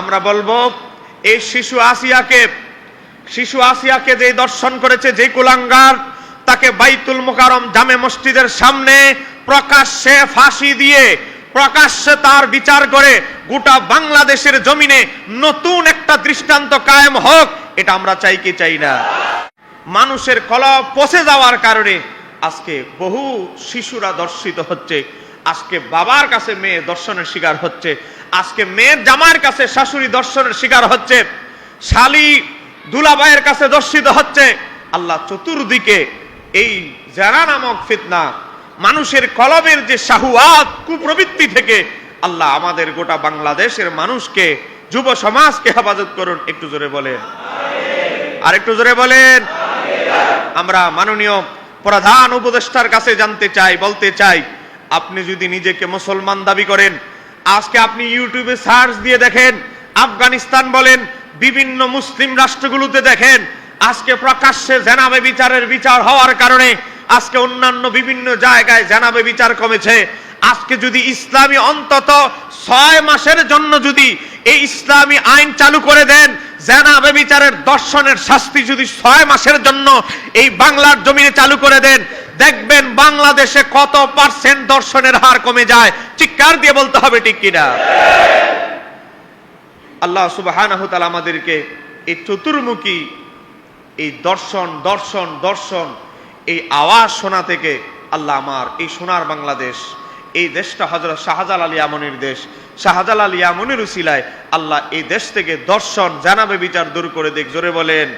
আমরা বলব, এই শিশু আসিয়াকে শিশু আসিয়াকে যে দর্শন করেছে যে কুলাঙ্গার, তাকে বাইতুল মোকারম জামে মসজিদের সামনে প্রকাশ্যে ফাঁসি দিয়ে, প্রকাশ্যে তার বিচার করে গোটা বাংলাদেশের জমিনে নতুন একটা দৃষ্টান্ত কায়েম হোক, এটা আমরা চাই কি চাই না। মানুষের কলব পচে যাওয়ার কারণে আজকে বহু শিশুরা দর্শিত হচ্ছে। আজকে বাবার কাছে মেয়ে দর্শনের শিকার হচ্ছে, আজকে মেয়ের জামার কাছে শাশুড়ি দর্শনের শিকার হচ্ছে, শালি দুলাবাইয়ের কাছে দর্শিত হচ্ছে। আল্লাহ চতুর্দিকে এই জানা নামক ফিতনা, মানুষের কলবের যে শাহুয়াত, কুপ্রবৃত্তি থেকে আল্লাহ আমাদের গোটা বাংলাদেশের মানুষকে, যুব সমাজকে হেফাজত করুন। একটু জোরে বলেন। আর একটু জোরে বলেন। আমরা মাননীয় প্রধান উপদেষ্টার কাছে জানতে চাই, বলতে চাই আপনি যদি নিজেকে মুসলমান দাবি করেন, আজকে আপনি ইউটিউবে সার্চ দিয়ে দেখেন, আফগানিস্তান বলেন, বিভিন্ন মুসলিম রাষ্ট্রগুলোতে দেখেন, আজকে প্রকাশ্যে জেনাবে বিচারের বিচার হওয়ার কারণে আজকে অন্যান্য বিভিন্ন জায়গায় জেনাবে বিচার কমেছে। আজকে যদি ইসলামী অন্তত ছয় মাসের জন্য যদি এই ইসলামী আইন চালু করে দেন, জেনাবে বিচারের দর্শনের শাস্তি যদি ছয় মাসের জন্য এই বাংলার জমিনে চালু করে দেন, দেখবেন বাংলাদেশে কত পার্সেন্ট দর্শনের হার কমে যায়? চিৎকার দিয়ে বলতে হবে ঠিক কিনা? আল্লাহ সুবহানাহু আমাদেরকে এই চতুর্মুখী এই দর্শন দর্শন দর্শন, এই আওয়াজ শোনা থেকে আল্লাহ আমার এই সোনার বাংলাদেশ, এই দেশটা হজরত শাহজাল আলী আমনির দেশ। শাহজাল আলী আমনির উসিলায় আল্লাহ এই দেশ থেকে দর্শন, জানাবে বিচার দূর করে দেখ জোরে বলেন।